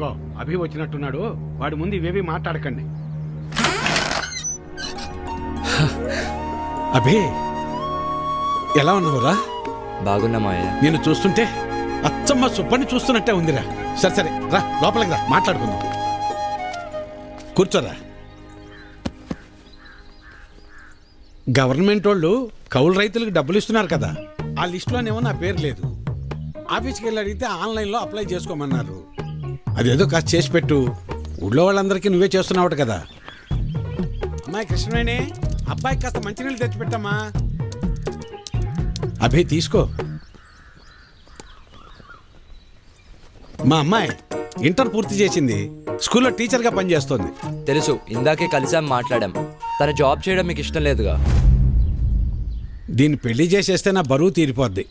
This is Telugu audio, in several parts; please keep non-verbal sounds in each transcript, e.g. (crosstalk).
ఇదిగో అభి వచ్చినట్టున్నాడు. వాడి ముందు ఇవేవి మాట్లాడకండి. అభి ఎలా ఉన్నావురా? బాగున్నా మావయ్య నేను చూస్తుంటే అచ్చమ్మ సుబ్బని చూస్తున్నట్టే ఉందిరా. సరే సరే రా లోపలికి రా మాట్లాడుకుందాం. కూర్చోరా. గవర్నమెంట్ వాళ్ళు కౌలు రైతులకు డబ్బులు ఇస్తున్నారు కదా. ఆ లిస్టులోనేమో నా పేరు లేదు. ఆఫీస్కి వెళ్ళి అడిగితే ఆన్లైన్లో అప్లై చేసుకోమన్నారు. అదేదో కాస్త చేసి పెట్టు. ఊళ్ళో వాళ్ళందరికీ నువ్వే చేస్తున్నావు కదా. అమ్మాయి కృష్ణవేణి అబ్బాయికి కాస్త మంచినీళ్ళు తెచ్చిపెట్టమ్మా అభి తీసుకో. మా అమ్మాయి ఇంటర్ పూర్తి చేసింది. స్కూల్లో టీచర్గా పనిచేస్తోంది. తెలుసు ఇందాకే కలిసాం మాట్లాడాం. తన జాబ్ చేయడం మీకు ఇష్టం లేదుగా? దీన్ని పెళ్ళి చేసేస్తే నా బరువు తీరిపోద్ది.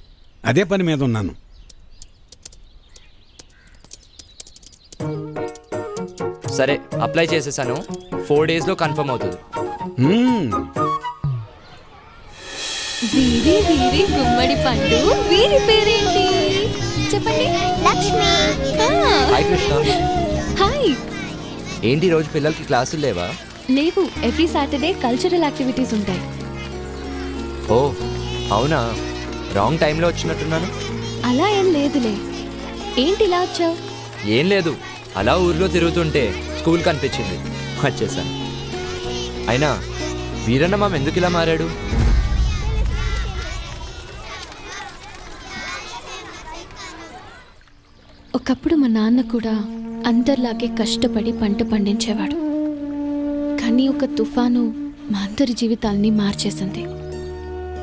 అదే పని మీద ఉన్నాను. సరే అప్లై చేసేసాను. ఫోర్ డేస్లో కన్ఫర్మ్ అవుతుంది. మ్మ్. వీరి వీరి గుమ్మడి పండు వీరి పేరేంటి? చెప్పండి. లక్ష్మి. హాయ్ కృష్ణ. హాయ్ ఏంటి ఈ రోజు పిల్లలకి క్లాసులు లేవా? లేవు. ఎవ్రీ సాటర్డే కల్చరల్ యాక్టివిటీస్ ఉంటాయి. ఓ అవునా? రాంగ్ టైంలో వచ్చినట్టున్నాను. అలా ఏం లేదులే. ఏంటి ఇలా వచ్చావు? ఏం లేదు. అలా ఊర్లో తిరుగుతుంటే స్కూల్ కనిపించింది. వచ్చేసాను అయినా వీరన్న మామ ఎందుకు ఇలా మారాడు? ఒకప్పుడు మా నాన్న కూడా అందరిలాగే కష్టపడి పంట పండించేవాడు. కానీ ఒక తుఫాను మా అందరి జీవితాల్ని మార్చేసింది.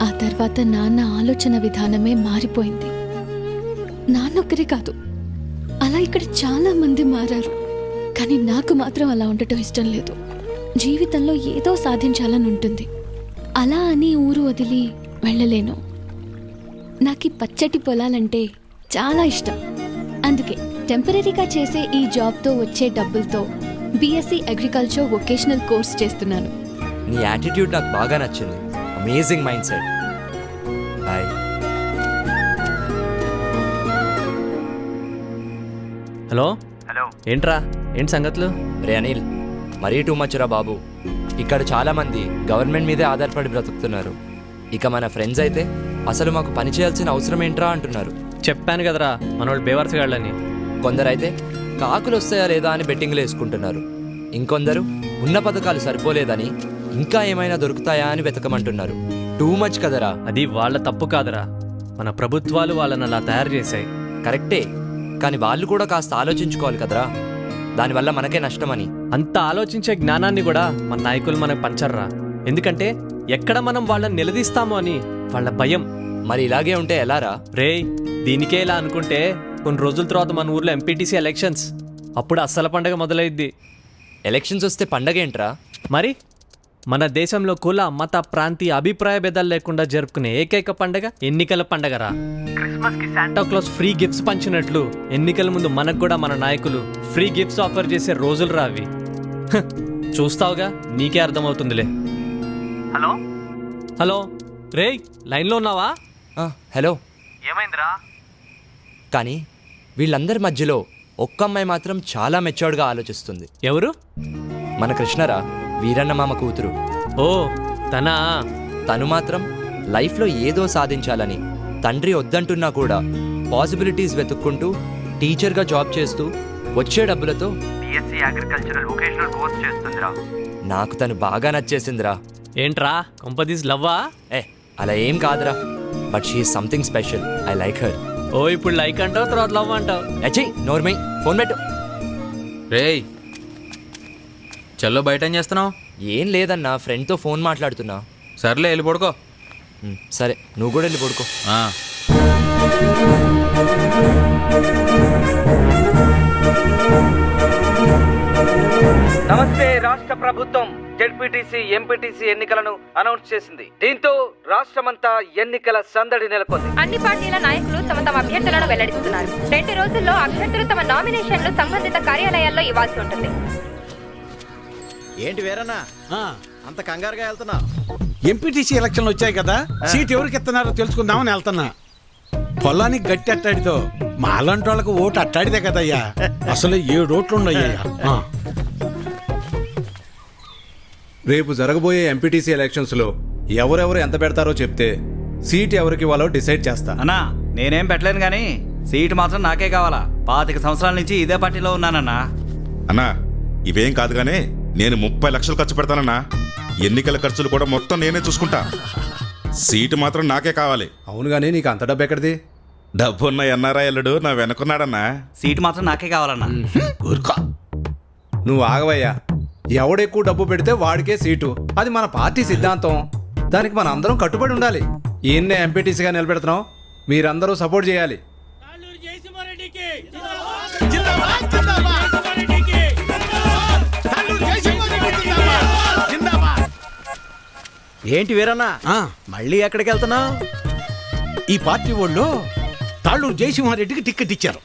ఆ తర్వాత నాన్న ఆలోచన విధానమే మారిపోయింది. నాన్నొక్కరే కాదు అలా ఇక్కడ చాలా మంది మారారు. కానీ నాకు మాత్రం అలా ఉండటం ఇష్టం లేదు. జీవితంలో ఏదో సాధించాలని ఉంటుంది. అలా అని ఊరు వదిలి వెళ్ళలేను. నాకు పచ్చటి పొలాలంటే చాలా ఇష్టం. అందుకే టెంపరీగా చేసే ఈ జాబ్తో వచ్చే డబ్బులతో బీఎస్సీ అగ్రికల్చర్ వొకేషనల్ కోర్స్ చేస్తున్నాను. నీ యాటిట్యూడ్ నాకు బాగా నచ్చింది. Amazing mindset. Bye. Hello? Hello. ఏంట్రా? ఏంటి సంగతులు? రే అనిల్ మరీ టూ మచ్ రా బాబు. ఇక్కడ చాలా మంది గవర్నమెంట్ మీదే ఆధారపడి బ్రతుకుతున్నారు. ఇక మన ఫ్రెండ్స్ అయితే అసలు మాకు పని చేయాల్సిన అవసరం ఏంట్రా అంటున్నారు. చెప్పాను కదరా మనోళ్ళు బేవర్స్ గాళ్ళని కొందరైతే కాకులు వస్తాయా లేదా అని బెట్టింగ్లు వేసుకుంటున్నారు. ఇంకొందరు ఉన్న పథకాలు సరిపోలేదని ఇంకా ఏమైనా దొరుకుతాయా అని వెతకమంటున్నారు. టూ మచ్ కదరా. అది వాళ్ళ తప్పు కాదురా. మన ప్రభుత్వాలు వాళ్ళని అలా తయారు చేశాయి. కరెక్టే. కానీ వాళ్ళు కూడా కాస్త ఆలోచించుకోవాలి కదరా. దానివల్ల మనకే నష్టమని. అంత ఆలోచించే జ్ఞానాన్ని కూడా మన నాయకులు మనకు పంచర్రా. ఎందుకంటే ఎక్కడ మనం వాళ్ళని నిలదీస్తామో అని వాళ్ళ భయం. మరి ఇలాగే ఉంటే ఎలారా? రేయ్ దీనికే ఇలా అనుకుంటే కొన్ని రోజుల తర్వాత మన ఊర్లో ఎంపీటీసీ ఎలక్షన్స్ అప్పుడు అస్సల పండగ మొదలైద్ది. ఎలక్షన్స్ వస్తే పండగేంట్రా మరి మన దేశంలో కుల మత ప్రాంతీయ అభిప్రాయ భేదాలు లేకుండా జరుపుకునే ఏకైక పండగ ఎన్నికల పండగరా. క్రిస్మస్కి శాంటా క్లాస్ ఫ్రీ గిఫ్ట్స్ పంచినట్లు ఎన్నికల ముందు మనకు కూడా మన నాయకులు ఫ్రీ గిఫ్ట్స్ ఆఫర్ చేసే రోజులు రావి హ, చూస్తావుగా? నీకే అర్థమవుతుందిలే. హలో? హలో? రేయ్ లైన్లో ఉన్నావా? ఆ, హలో. ఏమైందిరా? కానీ వీళ్ళందరి మధ్యలో ఒక్క అమ్మాయి మాత్రం చాలా మెచ్యూర్డ్గా ఆలోచిస్తుంది. ఎవరు? మన కృష్ణరా. వీరన్న మామ కూతురు. ఓ తనా? తను మాత్రం లైఫ్లో ఏదో సాధించాలని తండ్రి వద్దంటున్నా కూడా పాసిబిలిటీస్ వెతుక్కుంటూ టీచర్గా జాబ్ చేస్తూ వచ్చే డబ్బులతో బీఎస్సీ అగ్రికల్చరల్ వొకేషనల్ కోర్స్ చేస్తుందిరా. నాకు తను బాగా నచ్చేసిందిరా. ఏంట్రా? కొంపదీస్ లవ్వా? ఏ అలా ఏం కాదురా. But she something special I like her ఓ ఇప్పుడు లైక్ అంటావు తర్వాత లవ్ అంటావు. అచ్చీ నోర్మై ఫోన్ పెట్టు. రేయ్ చల్లో బయట ఏం చేస్తున్నావు? ఏం లేదన్నా ఫ్రెండ్తో ఫోన్ మాట్లాడుతున్నా. సర్లే వెళ్ళి పడుకో. ఉమ్, సరే నువ్వు కూడా వెళ్ళి పడుకో. ఆ, నమస్తే రాష్ట్ర ప్రభుత్వం. జెడ్పీటీసీ ఎంపీటీసీ ఎన్నికలను అనౌన్స్ చేసింది. దీంతో రాష్ట్రమంతా ఎన్నికల సందడి నెలకొంది. అన్ని పార్టీల నాయకులు తమ తమ అభ్యర్థులను వెల్లడిస్తున్నారు. రెండు రోజుల్లో అభ్యర్థులు తమ నామినేషన్లు సంబంధిత కార్యాలయాల్లో ఇవ్వాల్సి ఉంటుంది. ఏంటి వేరన్నా? ఆ, అంత కంగారుగా వెళ్తున్నా. ఎంపీటీసీ ఎలక్షన్లు వచ్చాయి కదా సీట్ ఎవరికి ఇస్తున్నారో తెలుసుకుందామని వెళ్తున్నా. పొలానికి గట్టి అట్టాడితో మాలాంటి వాళ్ళకు ఓటు అట్టాడితే కదయ్యా. (laughs) అసలు ఏడు ఓట్లు ఉన్నాయ్యా. రేపు జరగబోయే ఎంపీటీసీ ఎలక్షన్స్లో ఎవరెవరు ఎంత పెడతారో చెప్తే సీట్ ఎవరికి ఇవ్వాలో డిసైడ్ చేస్తా. అన్నా నేనేం పెట్టలేను కానీ సీటు మాత్రం నాకే కావాలా. పాతిక సంవత్సరాల నుంచి ఇదే పార్టీలో ఉన్నానన్నా. అన్నా ఇవేం కాదు గానీ నేను ముప్పై లక్షలు ఖర్చు పెడతానన్నా. ఎన్నికల ఖర్చులు కూడా మొత్తం నేనే చూసుకుంటా. సీటు మాత్రం నాకే కావాలి. అవును గానీ నీకు అంత డబ్బు ఎక్కడిది? డబ్బున్న ఎన్ఆర్ఐ అల్లుడు నా వెనుకున్నాడన్నా. సీటు మాత్రం నాకే కావాలన్నా. ఊరుకో. నువ్వు ఆగవయ్యా. ఎవడెక్కువ డబ్బు పెడితే వాడికే సీటు. అది మన పార్టీ సిద్ధాంతం. దానికి మన అందరం కట్టుబడి ఉండాలి. ఈయన్నే ఎంపీటీసీగా నిలబెడుతున్నాం. మీరందరూ సపోర్ట్ చేయాలి. ఏంటి వీరన్నా? ఆ, మళ్ళీ ఎక్కడికి వెళ్తున్నావు? ఈ పార్టీ వాళ్ళు తాళ్ళూరు జయసింహారెడ్డికి టికెట్ ఇచ్చారు.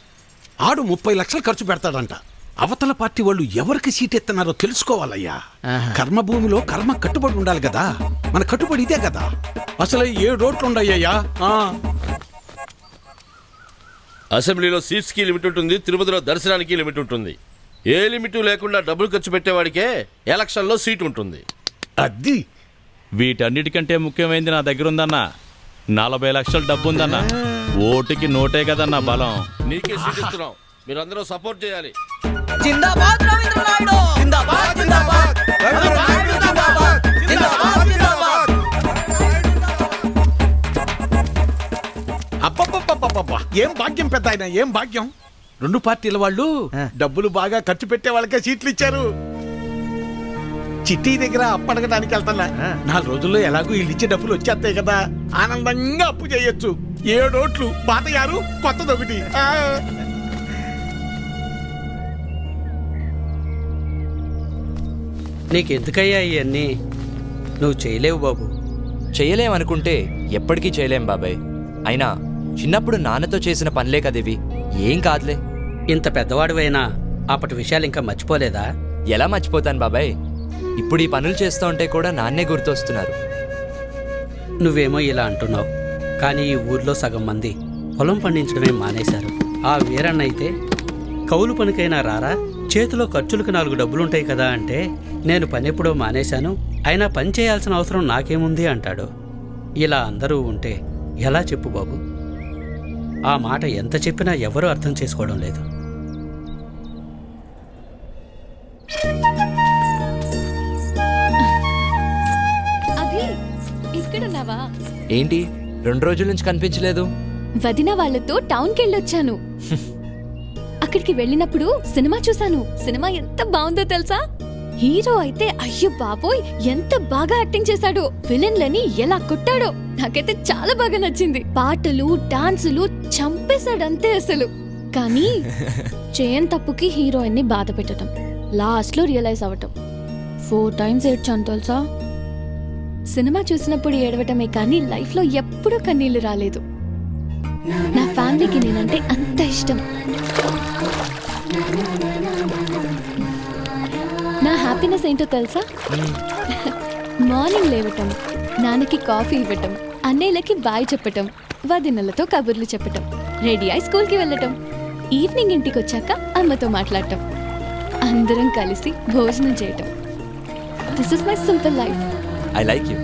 ఆడు ముప్పై లక్షలు ఖర్చు పెడతాడంట. అవతల పార్టీ వాళ్ళు ఎవరికి సీట్ ఎత్తున్నారో తెలుసుకోవాలయ్యా. కర్మభూమిలో కర్మ కట్టుబడి ఉండాలి కదా. మన కట్టుబడి ఇదే కదా. అసలు ఏడు ఓట్లు ఉండయ్యా? అసెంబ్లీలో సీట్స్కి లిమిట్ ఉంటుంది తిరుపతిలో దర్శనానికి లిమిట్ ఉంటుంది. ఏ లిమిట్ లేకుండా డబ్బులు ఖర్చు పెట్టేవాడికే ఎలక్షన్లో సీట్ ఉంటుంది. అది వీటన్నిటికంటే ముఖ్యమైనది నా దగ్గర ఉందన్నా నలభై లక్షల డబ్బు ఉందన్నా ఓటుకి నోటే కదన్నా బలం. నీకే సీట్ ఇస్తున్నాం మీరందరూ సపోర్ట్ చేయాలి. జిందాబాద్ రవీంద్ర నాయుడు. జిందాబాద్ జిందాబాద్. రవీంద్ర నాయుడు జిందాబాద్. జిందాబాద్ జిందాబాద్. అబ్బబ్బబ్బబ్బబ్బబ్బా. ఏం భాగ్యం పెద్ద ఆయన ఏం భాగ్యం? రెండు పార్టీల వాళ్ళు డబ్బులు బాగా ఖర్చు పెట్టే వాళ్ళకే సీట్లు ఇచ్చారు. చిట్టి దగ్గర అప్పడగడానికి వెళ్తున్నా. నాలుగు రోజుల్లో ఎలాగో వీళ్ళు ఇచ్చే డబ్బులు వచ్చేస్తాయి కదా. ఆనందంగా అప్పు చేయొచ్చు. ఏడు ఓట్లు. పాతయారు కొత్తది ఒకటి. ఆ. నీకెందుకయ్యా ఇవన్నీ నువ్వు చేయలేవు బాబు. చేయలేమనుకుంటే ఎప్పటికీ చేయలేం బాబాయ్. అయినా చిన్నప్పుడు నాన్నతో చేసిన పనులే కదివి. ఏం కాదులే. ఇంత పెద్దవాడివైనా అప్పటి విషయాలు ఇంకా మర్చిపోలేదా? ఎలా మర్చిపోతాను బాబాయ్? ఇప్పుడు ఈ పనులు చేస్తూ ఉంటే కూడా నాన్నే గుర్తొస్తున్నారు. నువ్వేమో ఇలా అంటున్నావు. కానీ ఈ ఊర్లో సగం మంది పొలం పండించడమే మానేశారు. ఆ వీరన్న అయితే కౌలు పనికైనా రారా? చేతిలో ఖర్చులకు నాలుగు డబ్బులుంటాయి కదా అంటే నేను పని ఎప్పుడో మానేశాను. అయినా పని చేయాల్సిన అవసరం నాకేముంది అంటాడు. ఇలా అందరూ ఉంటే ఎలా చెప్పు బాబు? ఆ మాట ఎంత చెప్పినా ఎవరూ అర్థం చేసుకోవడం లేదు. ఇక్కడున్నావా? ఏంటి? రెండు రోజుల నుంచి కనిపించలేదు. వదిన వాళ్ళతో టౌన్కి వెళ్ళొచ్చాను అక్కడికి వెళ్ళినప్పుడు సినిమా చూశాను. సినిమా ఎంత బాగుందో తెలుసా? హీరో అయితే అయ్యో బాబోయ్ ఎంత బాగా యాక్టింగ్ చేశాడో విలన్లని ఎలా కొట్టాడో నాకైతే చాలా బాగా నచ్చింది. పాటలు డాన్సులు చంపేశాడంతే అసలు. కానీ (laughs) చేయని తప్పుకి హీరోయిన్ని బాధ పెట్టడం లాస్ట్లో రియలైజ్ అవ్వటం. ఫోర్ టైమ్స్ ఏడ్చాను తెలుసా? సినిమా చూసినప్పుడు ఏడవటమే కానీ లైఫ్లో ఎప్పుడూ కన్నీళ్ళు రాలేదు. నా ఫ్యామిలీకి నేనంటే అంత ఇష్టం. నా హ్యాపీనెస్ ఏంటో తెలుసా? మార్నింగ్ లేవటం నాన్నకి కాఫీ ఇవ్వటం అన్నయ్యలకి బాయ్ చెప్పటం వదినలతో కబుర్లు చెప్పటం రెడీ అయి స్కూల్కి వెళ్ళటం ఈవినింగ్ ఇంటికి వచ్చాక అమ్మతో మాట్లాడటం అందరం కలిసి భోజనం చేయటం. This is my simple life I like you